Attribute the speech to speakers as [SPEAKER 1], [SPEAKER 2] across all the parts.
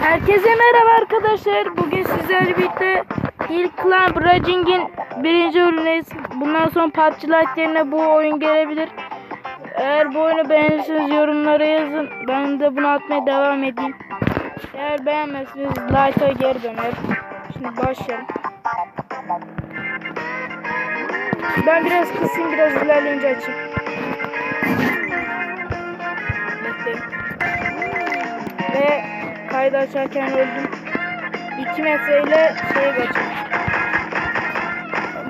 [SPEAKER 1] Herkese merhaba arkadaşlar. Bugün sizlerle birlikte Hill Climb Raging'in birinci oyunundayız. Bundan sonra PUBG Lite yerine bu oyun gelebilir. Eğer bu oyunu beğenirseniz yorumlara yazın. Ben de bunu atmaya devam edeyim. Eğer beğenmezseniz Lite'a geri döner. Şimdi başlayalım. Ben biraz kısayım biraz ilerleyince açayım. Ve kaydı açarken öldüm. 2 metreyle şeye kaçtım.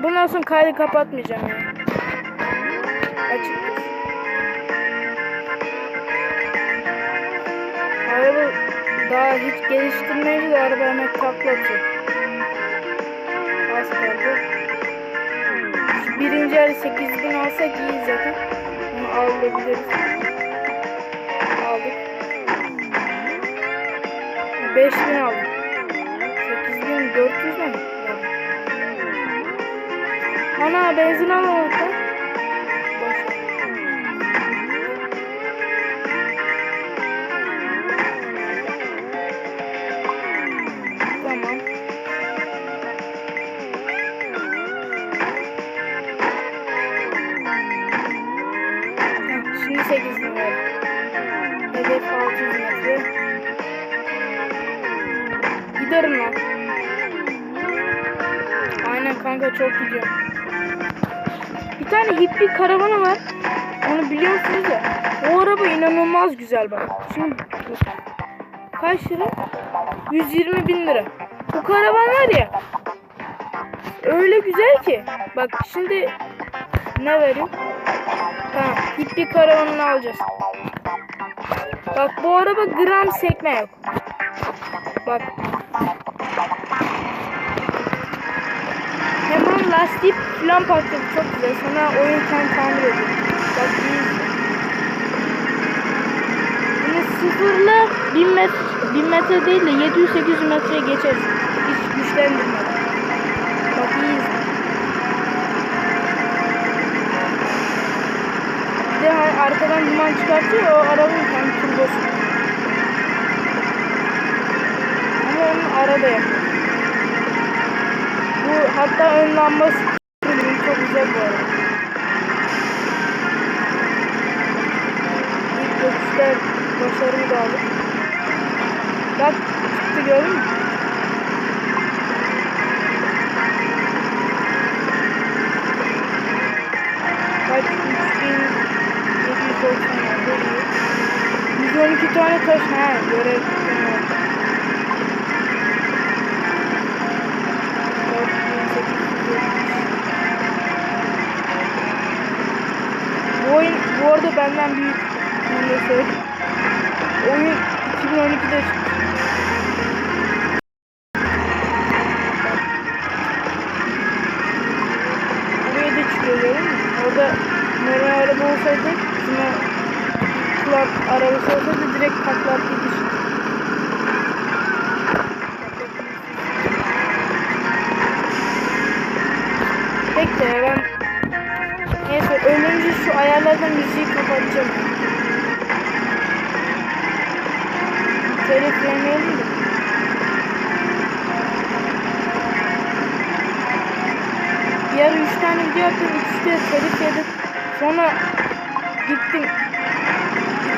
[SPEAKER 1] Bundan sonra kaydı kapatmayacağım yani. Açık. Araba daha hiç geliştirmeyince de araba hemen takla atıyor. Az kaldı. Birinci el 8000 alsak iyi zaten. Bunu alabiliriz. 5000 aldım. 8400 mü? Ana benzin alamadık lan. Aynen kanka çok gidiyor. Bir tane hippie karavanı var. Onu biliyor musunuz da? O araba inanılmaz güzel bak. Şimdi kaç lira? 120 bin lira. Bu karavan var ya. Öyle güzel ki. Bak şimdi ne vereyim? Tamam. Hippie karavanını alacağız. Bak bu araba gram sekme yok. Hemen lastik falan patladı. Çok güzel. Sonra oyun kendi tamir ediyor. Bak iyi. Bunu sıfırla 1000 metre, 1000 metre değil de 700-800 metreye geçeriz. Hiç güçlendirmeden. Bak iyi. Bir de hani arkadan duman çıkartıyor o arabanın kendi turbosu. Ama onun arada yapıyor. Bu hatta ön lambası çok güzel bu arada. İlk döküşler başarılı da aldık. Bak çıktı gördün mü? Kaç? 3790 oldu. iyi. 112 tane taş. Ha görev. Arada benden büyük. Da söyleyeyim. Oyun 2012'de çıktı. Buraya da çıkıyor gördün mü? Orada normal araba olsaydı şuna kulak arabası olsaydı direkt takla atlayıp kapatacağım. Telif yemeyelim de. Ara 3 tane video yaptım. İkisi de telif yedim. Sonra gittim.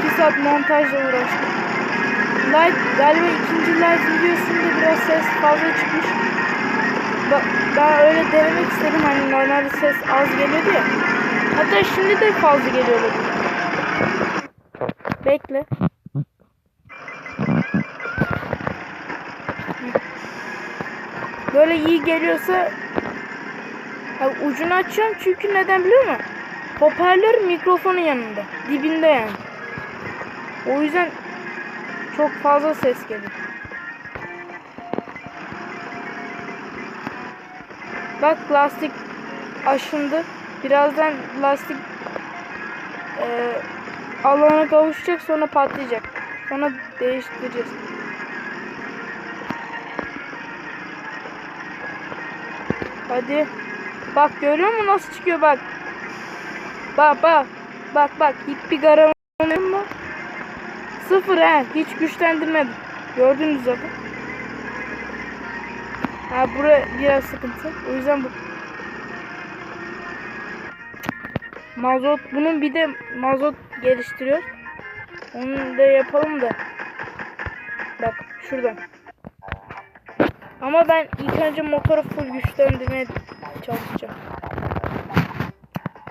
[SPEAKER 1] 2 saat montajla uğraştım. Light, galiba ikinci live videosunda biraz ses fazla çıkmış. Ba- Ben öyle denemek istedim hani normalde ses az geliyordu ya. Hatta şimdi de fazla geliyor olabilir. Bekle. Böyle iyi geliyorsa ha, ucunu açıyorum çünkü neden biliyor musun? Hoparlör mikrofonun yanında. Dibinde yani. O yüzden çok fazla ses geliyor. Bak lastik aşındı. Birazdan lastik e, alana kavuşacak sonra patlayacak. Sonra değiştireceğiz. Hadi. Bak görüyor musun nasıl çıkıyor bak. Bak bak. Bak bak. Hippie garavanı mu? Sıfır he. Hiç güçlendirmedim. Gördünüz zaten. Ha bura biraz sıkıntı. O yüzden bu mazot bunun bir de mazot geliştiriyor. Onu da yapalım da. Bak şuradan. Ama ben ilk önce motoru full güçlendirmeye çalışacağım.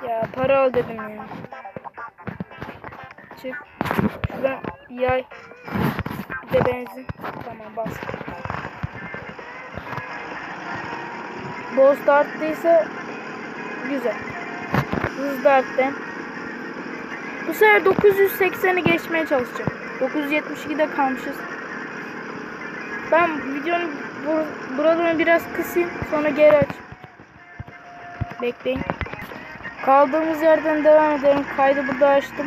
[SPEAKER 1] Ya para al dedim ya. Çık. Şuradan yay. Bir de benzin. Tamam bas. Boost arttıysa güzel. Hızlı arttı. Bu sefer 980'i geçmeye çalışacağım. 972'de kalmışız. Ben videonun bur buradan biraz kısayım. Sonra geri aç. Bekleyin. Kaldığımız yerden devam edelim. Kaydı burada açtım.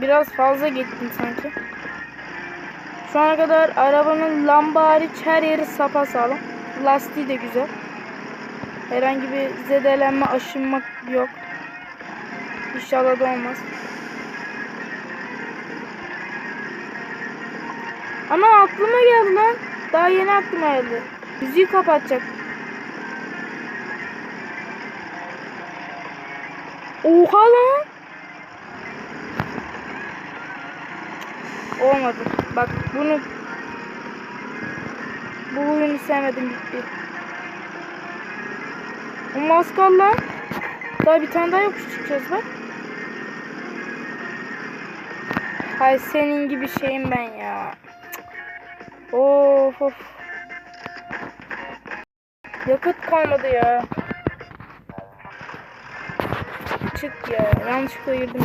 [SPEAKER 1] Biraz fazla gittim sanki. Şu ana kadar arabanın lamba hariç her yeri sapasağlam. Lastiği de güzel. Herhangi bir zedelenme, aşınma yok. İnşallah da olmaz. Ana aklıma geldi lan. Daha yeni aklıma geldi. Müziği kapatacak. Oha lan. Olmadı. Bak bunu bu oyunu sevmedim bitti. O maskal. Daha bir tane daha yokuş bak. Hay senin gibi şeyim ben ya. Of of. Yakıt kalmadı ya. Çık ya. Yanlışlıkla girdim.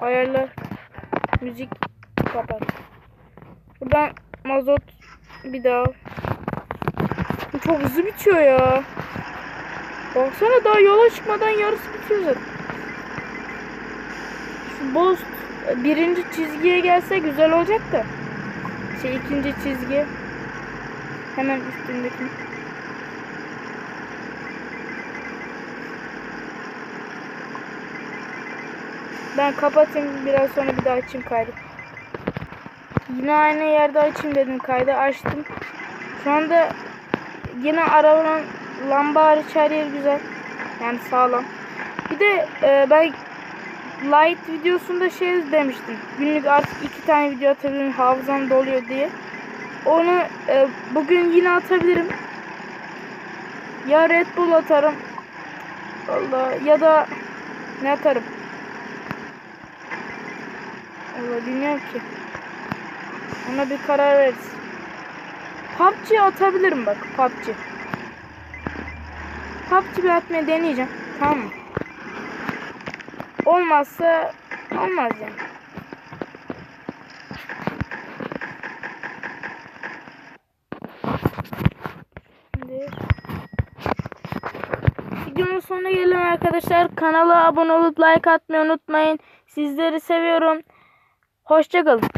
[SPEAKER 1] Ayarlar. Müzik kapat. Buradan mazot bir daha. Bu Çok hızlı bitiyor ya. Baksana daha yola çıkmadan yarısı bitiyor zaten. Şu boz birinci çizgiye gelse güzel olacak da. Şey ikinci çizgi. Hemen üstündeki. Ben kapatayım biraz sonra bir daha açayım kaydı. Yine aynı yerde açayım dedim kaydı açtım. Şu anda yine arabanın lamba hariç her yer güzel. Yani sağlam. Bir de e, ben light videosunda şey demiştim. Günlük artık iki tane video atabilirim hafızam doluyor diye. Onu e, bugün yine atabilirim. Ya Red Bull atarım. Allah ya da ne atarım? Allah bilmiyorum ki. Ona bir karar veririz. PUBG atabilirim bak PUBG. PUBG bir atmayı deneyeceğim. Tamam mı? Olmazsa olmaz yani. Şimdi videonun sonuna gelelim arkadaşlar. Kanala abone olup like atmayı unutmayın. Sizleri seviyorum. Hoşçakalın.